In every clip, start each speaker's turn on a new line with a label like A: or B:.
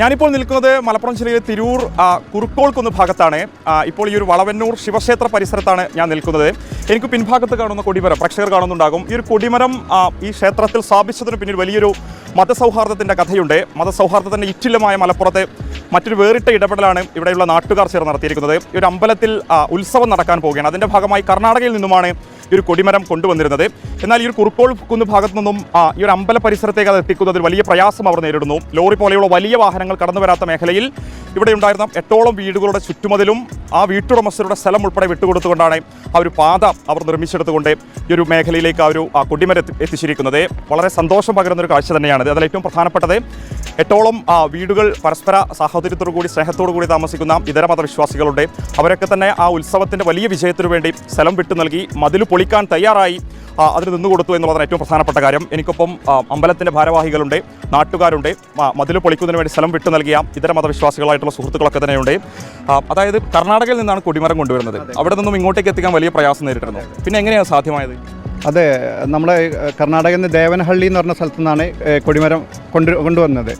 A: ഞാനിപ്പോൾ നിൽക്കുന്നത് മലപ്പുറം ജില്ലയിലെ തിരൂർ കുറുക്കോൾക്കുന്ന് ഭാഗത്താണ്. ഇപ്പോൾ ഈ ഒരു വളവന്നൂർ ശിവക്ഷേത്ര പരിസരത്താണ് ഞാൻ നിൽക്കുന്നത്. എനിക്ക് പിൻഭാഗത്ത് കാണുന്ന കൊടിമരം പ്രേക്ഷകർ കാണുന്നുണ്ടാകും. ഈ ഒരു കൊടിമരം ഈ ക്ഷേത്രത്തിൽ സ്ഥാപിച്ചതിന് പിന്നിൽ വലിയൊരു മതസൗഹാർദ്ദത്തിന്റെ കഥയുണ്ട്. മതസൗഹാർദ്ദത്തിന്റെ ഇറ്റില്ലമായ മലപ്പുറത്തെ മറ്റൊരു വേറിട്ട ഇടപെടലാണ് ഇവിടെയുള്ള നാട്ടുകാർ ചേർന്ന് നടത്തിയിരിക്കുന്നത്. ഈ ഒരു അമ്പലത്തിൽ ഉത്സവം നടക്കാൻ പോവുകയാണ്. അതിന്റെ ഭാഗമായി കർണാടകയിൽ നിന്നുമാണ് ഈ ഒരു കൊടിമരം കൊണ്ടുവന്നിരുന്നത്. എന്നാൽ ഈ ഒരു കുറുപ്പോൾ കുന്ന് ഭാഗത്തു നിന്നും ഈ ഒരു അമ്പല പരിസരത്തേക്ക് അത് എത്തിക്കുന്നതിൽ വലിയ പ്രയാസം അവർ നേരിടുന്നു. ലോറി പോലെയുള്ള വലിയ വാഹനങ്ങൾ കടന്നു വരാത്ത മേഖലയിൽ ഇവിടെ ഉണ്ടായിരുന്ന എട്ടോളം വീടുകളുടെ ചുറ്റുമതിലും ആ വീട്ടുടമസ്ഥരുടെ സ്ഥലം ഉൾപ്പെടെ വിട്ടുകൊടുത്തുകൊണ്ടാണ് ആ ഒരു പാത അവർ നിർമ്മിച്ചെടുത്തുകൊണ്ട് ഈ ഒരു മേഖലയിലേക്ക് ആ ഒരു കൊടിമരം എത്തിച്ചിരിക്കുന്നത്. വളരെ സന്തോഷം പകരുന്ന ഒരു കാഴ്ച തന്നെയാണ് അതിൽ ഏറ്റവും പ്രധാനപ്പെട്ടത് എട്ടോളം വീടുകൾ പരസ്പര സാഹോദര്യത്തോടു കൂടി സ്നേഹത്തോടു കൂടി താമസിക്കുന്ന ഇതര മതവിശ്വാസികളുണ്ട്. അവരൊക്കെ തന്നെ ആ ഉത്സവത്തിന്റെ വലിയ വിജയത്തിനു വേണ്ടി സ്ഥലം വിട്ടു നൽകി മതിൽ പൊളിക്കാൻ തയ്യാറായി അതിന് നിന്നുകൊടുത്തു എന്നുള്ളതാണ് ഏറ്റവും പ്രധാനപ്പെട്ട കാര്യം. എനിക്കൊപ്പം അമ്പലത്തിന്റെ ഭാരവാഹികളുണ്ട് നാട്ടുകാരുണ്ട്. മതിൽ പൊളിക്കുന്നതിന് വേണ്ടി സ്ഥലം വിട്ടു നൽകിയ ഇതര മതവിശ്വാസികളായിട്ടുള്ള സുഹൃത്തുക്കളൊക്കെ തന്നെയുണ്ട്. അതായത് കർണാടകയിൽ നിന്നാണ് കൊടിമരം കൊണ്ടുവരുന്നത്. അവിടെ നിന്നും ഇങ്ങോട്ടേക്ക് എത്തിക്കാൻ വലിയ പ്രയാസം നേരിട്ടിരുന്നു. പിന്നെ എങ്ങനെയാണ് സാധ്യമായത്?
B: അതെ നമ്മുടെ കർണാടകയിൽ നിന്ന് ദേവനഹള്ളി എന്ന് പറഞ്ഞ സ്ഥലത്തു നിന്നാണ് കൊടിമരം കൊണ്ട് കൊണ്ടുവന്നത്.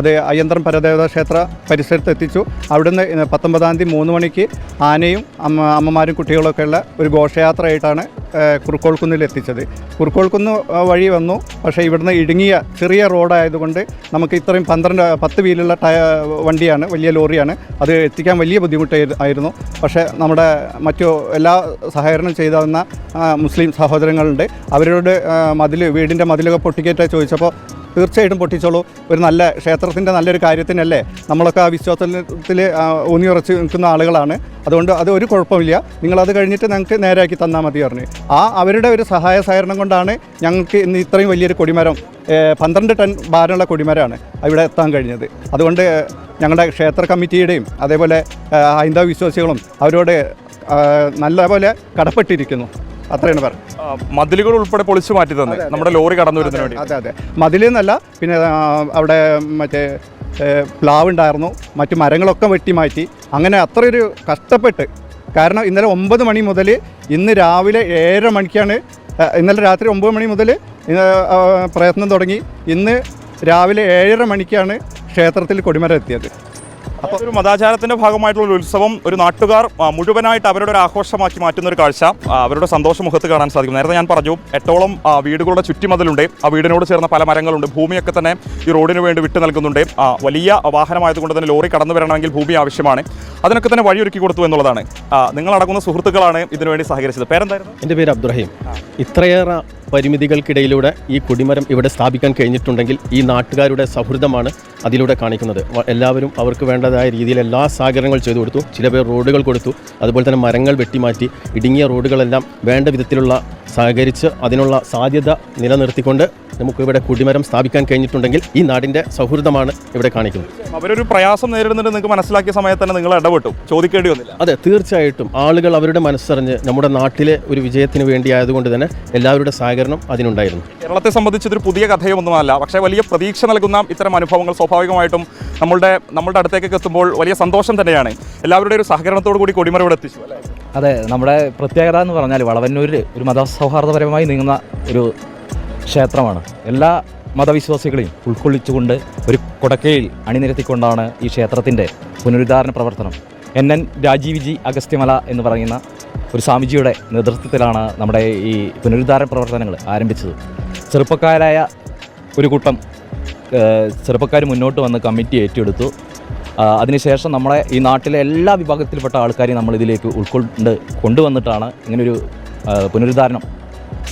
B: അത് അയ്യന്തരം പരദേവത ക്ഷേത്ര പരിസരത്ത് എത്തിച്ചു. അവിടുന്ന് പത്തൊമ്പതാം തീയതി മൂന്ന് മണിക്ക് ആനയും അമ്മ അമ്മമാരും കുട്ടികളൊക്കെ ഉള്ള ഒരു ഘോഷയാത്രയായിട്ടാണ് കുറുക്കോൾക്കുന്നിൽ എത്തിച്ചത്. കുറുക്കോൾക്കുന്ന് വഴി വന്നു. പക്ഷേ ഇവിടുന്ന് ഇടുങ്ങിയ ചെറിയ റോഡായതുകൊണ്ട് നമുക്ക് ഇത്രയും പന്ത്രണ്ട് പത്ത് വീലുള്ള ടയ വണ്ടിയാണ് വലിയ ലോറിയാണ്. അത് എത്തിക്കാൻ വലിയ ബുദ്ധിമുട്ട് ആയിരുന്നു. പക്ഷേ നമ്മുടെ മറ്റു എല്ലാ സഹകരണം ചെയ്താവുന്ന മുസ്ലിം സഹോദരങ്ങളുണ്ട്. അവരോട് മതിൽ വീടിന്റെ മതിലൊക്കെ പൊട്ടിക്കേറ്റാ ചോദിച്ചപ്പോൾ തീർച്ചയായിട്ടും പൊട്ടിച്ചോളൂ. ഒരു നല്ല ക്ഷേത്രത്തിന്റെ നല്ലൊരു കാര്യത്തിനല്ലേ നമ്മളൊക്കെ ആ വിശ്വാസത്തിൽ ഊന്നിയുറച്ച് നിൽക്കുന്ന ആളുകളാണ്. അതുകൊണ്ട് അത് ഒരു കുഴപ്പമില്ല. നിങ്ങളത് കഴിഞ്ഞിട്ട് ഞങ്ങൾക്ക് നേരാക്കി തന്നാൽ മതി പറഞ്ഞു. ആ അവരുടെ ഒരു സഹായ സഹകരണം കൊണ്ടാണ് ഞങ്ങൾക്ക് ഇന്ന് ഇത്രയും വലിയൊരു കൊടിമരം പന്ത്രണ്ട് ടൺ ഭാരമുള്ള കൊടിമരമാണ് ഇവിടെ എത്താൻ കഴിഞ്ഞത്. അതുകൊണ്ട് ഞങ്ങളുടെ ക്ഷേത്ര കമ്മിറ്റിയുടെയും അതേപോലെ ഹൈന്ദവ വിശ്വാസികളും അവരോട് നല്ലപോലെ കടപ്പെട്ടിരിക്കുന്നു. അത്രയാണ്
A: പറ മതിലുകൾ ഉൾപ്പെടെ പൊളിച്ചു മാറ്റി തന്നെ. നമ്മുടെ ലോറി കടന്നു വരുന്നതിന് വേണ്ടി
B: അതെ അതെ. മതിലെന്നല്ല പിന്നെ അവിടെ മറ്റേ പ്ലാവ് ഉണ്ടായിരുന്നു. മറ്റു മരങ്ങളൊക്കെ വെട്ടി മാറ്റി. അങ്ങനെ അത്രയൊരു കഷ്ടപ്പെട്ട്. കാരണം ഇന്നലെ ഒമ്പത് മണി മുതൽ ഇന്ന് രാവിലെ ഏഴര മണിക്കാണ് ഇന്നലെ രാത്രി ഒമ്പത് മണി മുതൽ പ്രയത്നം തുടങ്ങി. ഇന്ന് രാവിലെ ഏഴര മണിക്കാണ് ക്ഷേത്രത്തിൽ കൊടിമരം എത്തിയത്.
A: അപ്പോൾ ഒരു മതാചാരത്തിന്റെ ഭാഗമായിട്ടുള്ള ഒരു ഉത്സവം. ഒരു നാട്ടുകാർ മുഴുവനായിട്ട് അവരുടെ ഒരു ആഘോഷമാക്കി മാറ്റുന്ന ഒരു കാഴ്ച. അവരുടെ സന്തോഷ മുഖത്ത് കാണാൻ സാധിക്കും. നേരത്തെ ഞാൻ പറഞ്ഞു എട്ടോളം വീടുകളുടെ ചുറ്റുമതിലുണ്ട്. ആ വീടിനോട് ചേർന്ന പല മരങ്ങളുണ്ട്. ഭൂമിയൊക്കെ തന്നെ ഈ റോഡിന് വേണ്ടി വിട്ടു നൽകുന്നുണ്ട്. വലിയ വാഹനമായതുകൊണ്ട് തന്നെ ലോറി കടന്നു വരണമെങ്കിൽ ഭൂമി ആവശ്യമാണ്. അതിനൊക്കെ തന്നെ വഴിയൊരുക്കി കൊടുത്തു എന്നുള്ളതാണ്. നിങ്ങളടങ്ങുന്ന സുഹൃത്തുക്കളാണ് ഇതിനുവേണ്ടി സഹകരിച്ചത്. പേരെന്തായിരുന്നു?
C: എന്റെ പേര് അബ്ദുറഹീം. ഇത്രയേറെ പരിമിതികൾക്കിടയിലൂടെ ഈ കൊടിമരം ഇവിടെ സ്ഥാപിക്കാൻ കഴിഞ്ഞിട്ടുണ്ടെങ്കിൽ ഈ നാട്ടുകാരുടെ സൗഹൃദമാണ് അതിലൂടെ കാണിക്കുന്നത്. എല്ലാവരും അവർക്ക് വേണ്ടതായ രീതിയിൽ എല്ലാ സഹകരണങ്ങൾ ചെയ്തു കൊടുത്തു. ചില പേർ റോഡുകൾ കൊടുത്തു. അതുപോലെ തന്നെ മരങ്ങൾ വെട്ടിമാറ്റി ഇടുങ്ങിയ റോഡുകളെല്ലാം വേണ്ട വിധത്തിലുള്ള സഹകരിച്ച് അതിനുള്ള സാധ്യത നിലനിർത്തിക്കൊണ്ട് നമുക്ക് ഇവിടെ കുടിമരം സ്ഥാപിക്കാൻ കഴിഞ്ഞിട്ടുണ്ടെങ്കിൽ ഈ നാടിന്റെ സൗഹൃദമാണ് ഇവിടെ കാണിക്കുന്നത്.
A: അവരൊരു പ്രയാസം നേരിടുന്നുണ്ട് നിങ്ങൾക്ക് മനസ്സിലാക്കിയ സമയത്ത് തന്നെ നിങ്ങൾ ഇടപെട്ടു. ചോദിക്കേണ്ടി വന്നില്ല.
C: അതെ തീർച്ചയായിട്ടും ആളുകൾ അവരുടെ മനസ്സറിഞ്ഞ് നമ്മുടെ നാട്ടിലെ ഒരു വിജയത്തിന് വേണ്ടി ആയതുകൊണ്ട് തന്നെ എല്ലാവരുടെ സഹകരണം അതിനുണ്ടായിരുന്നു.
A: കേരളത്തെ സംബന്ധിച്ച് ഇതൊരു പുതിയ കഥയൊന്നുമല്ല. പക്ഷേ വലിയ പ്രതീക്ഷ നൽകുന്ന ഇത്തരം അനുഭവങ്ങൾ സ്വാഭാവികമായിട്ടും നമ്മളുടെ നമ്മളുടെ അടുത്തേക്കൊക്കെ എത്തുമ്പോൾ വലിയ സന്തോഷം തന്നെയാണ്. എല്ലാവരുടെയും ഒരു സഹകരണത്തോടു കൂടി കൊടിമരം ഇവിടെ എത്തിച്ചു.
D: അതെ നമ്മുടെ പ്രത്യേകത എന്ന് പറഞ്ഞാൽ വളവന്നൂരിൽ ഒരു മതസൗഹാർദ്ദപരമായി നീങ്ങുന്ന ഒരു ക്ഷേത്രമാണ്. എല്ലാ മതവിശ്വാസികളെയും ഉൾക്കൊള്ളിച്ചുകൊണ്ട് ഒരു കൊടക്കയിൽ അണിനിരത്തിക്കൊണ്ടാണ് ഈ ക്ഷേത്രത്തിന്റെ പുനരുദ്ധാരണ പ്രവർത്തനം. എൻ എൻ രാജീവ് ജി അഗസ്ത്യമല എന്ന് പറയുന്ന ഒരു സ്വാമിജിയുടെ നേതൃത്വത്തിലാണ് നമ്മുടെ ഈ പുനരുദ്ധാരണ പ്രവർത്തനങ്ങൾ ആരംഭിച്ചത്. ചെറുപ്പക്കാരായ ഒരു കൂട്ടം ചെറുപ്പക്കാർ മുന്നോട്ട് വന്ന് കമ്മിറ്റി ഏറ്റെടുത്തു. അതിനുശേഷം നമ്മളെ ഈ നാട്ടിലെ എല്ലാ വിഭാഗത്തിൽപ്പെട്ട ആൾക്കാരെയും നമ്മൾ ഇതിലേക്ക് ഉൾക്കൊണ്ട് കൊണ്ടുവന്നിട്ടാണ് ഇങ്ങനൊരു പുനരുദ്ധാരണം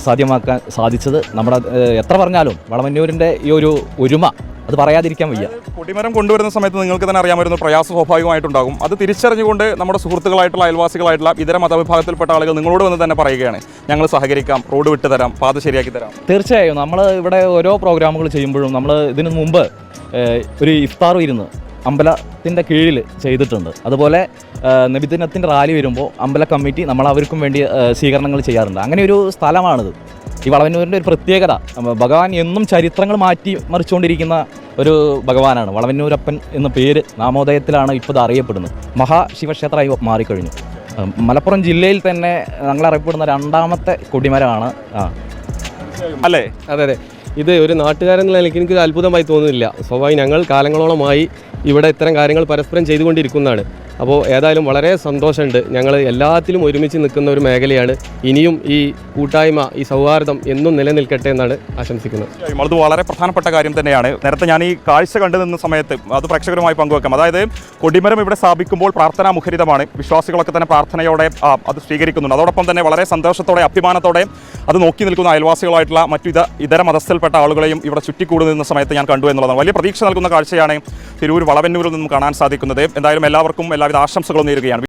D: സാധ്യമാക്കാൻ സാധിച്ചത്. നമ്മുടെ എത്ര പറഞ്ഞാലും വളമന്നൂരിന്റെ ഈ ഒരു ഒരുമ അത് പറയാതിരിക്കാൻ വയ്യ.
A: കൊടിമരം കൊണ്ടുവരുന്ന സമയത്ത് നിങ്ങൾക്ക് തന്നെ അറിയാമായിരുന്നു പ്രയാസം സ്വാഭാവികമായിട്ടുണ്ടാകും. അത് തിരിച്ചറിഞ്ഞുകൊണ്ട് നമ്മുടെ സുഹൃത്തുക്കളായിട്ടുള്ള അയൽവാസികളായിട്ടുള്ള ഇതര മതവിഭാഗത്തിൽപ്പെട്ട ആളുകൾ നിങ്ങളോട് വന്ന് തന്നെ പറയുകയാണ് ഞങ്ങൾ സഹകരിക്കാം റോഡ് വിട്ട് തരാം പാത ശരിയാക്കി തരാം.
D: തീർച്ചയായും. നമ്മൾ ഇവിടെ ഓരോ പ്രോഗ്രാമുകൾ ചെയ്യുമ്പോഴും നമ്മൾ ഇതിനു മുമ്പ് ഒരു ഇഫ്താർ ഇരുന്ന് അമ്പലത്തിന്റെ കീഴിൽ ചെയ്തിട്ടുണ്ട്. അതുപോലെ നബിദിനത്തിന്റെ റാലി വരുമ്പോൾ അമ്പല കമ്മിറ്റി നമ്മൾ അവർക്കും വേണ്ടി സ്വീകരണങ്ങൾ ചെയ്യാറുണ്ട്. അങ്ങനെ ഒരു സ്ഥലമാണിത്. ഈ വളവന്നൂരിന്റെ ഒരു പ്രത്യേകത. ഭഗവാൻ എന്നും ചരിത്രങ്ങൾ മാറ്റി മറിച്ചുകൊണ്ടിരിക്കുന്ന ഒരു ഭഗവാനാണ്. വളവന്നൂരപ്പൻ എന്ന പേര് നാമോദയത്തിലാണ് ഇപ്പോൾ ഇത് അറിയപ്പെടുന്നത് മഹാശിവക്ഷേത്രമായി മാറിക്കഴിഞ്ഞു. മലപ്പുറം ജില്ലയിൽ തന്നെ ഞങ്ങൾ അറിയപ്പെടുന്ന രണ്ടാമത്തെ കൊടിമരമാണ് ആ.
A: അല്ലേ?
E: അതെ അതെ. ഇത് ഒരു നാട്ടുകാരൻ എന്നുള്ള നിലയ്ക്ക് എനിക്ക് അത്ഭുതമായി തോന്നുന്നില്ല. സ്വാഭാവികം ഞങ്ങൾ കാലങ്ങളോളമായി ഇവിടെ ഇത്തരം കാര്യങ്ങൾ പരസ്പരം ചെയ്തുകൊണ്ടിരിക്കുന്നതാണ്. അപ്പോൾ ഏതായാലും വളരെ സന്തോഷമുണ്ട്. ഞങ്ങൾ എല്ലാത്തിലും ഒരുമിച്ച് നിൽക്കുന്ന ഒരു മേഖലയാണ്. ഇനിയും ഈ കൂട്ടായ്മ ഈ സൗഹാർദ്ദം എന്നും നിലനിൽക്കട്ടെ എന്നാണ് ആശംസിക്കുന്നത്.
A: അത് വളരെ പ്രധാനപ്പെട്ട കാര്യം തന്നെയാണ്. നേരത്തെ ഞാൻ ഈ കാഴ്ച കണ്ടു നിന്ന സമയത്ത് അത് പ്രേക്ഷകരുമായി പങ്കുവെക്കാം. അതായത് കൊടിമരം ഇവിടെ സ്ഥാപിക്കുമ്പോൾ പ്രാർത്ഥനാ മുഖരിതമാണ് വിശ്വാസികളൊക്കെ തന്നെ പ്രാർത്ഥനയോടെ അത് സ്വീകരിക്കുന്നുണ്ട്. അതോടൊപ്പം തന്നെ വളരെ സന്തോഷത്തോടെ അഭിമാനത്തോടെ അത് നോക്കി നിൽക്കുന്ന അയൽവാസികളായിട്ടുള്ള മറ്റു ഇത ഇതര മതസ്ഥയിൽപ്പെട്ട ആളുകളെയും ഇവിടെ ചുറ്റിക്കൂടി നിന്ന സമയത്ത് ഞാൻ കണ്ടു എന്നുള്ളതാണ്. വലിയ പ്രതീക്ഷ നൽകുന്ന കാഴ്ചയാണ് തിരൂർ വളവന്നൂരിൽ നിന്നും കാണാൻ സാധിക്കുന്നത്. എന്തായാലും എല്ലാവർക്കും എല്ലാവിധ ആശംസകളും നേരുകയാണ്.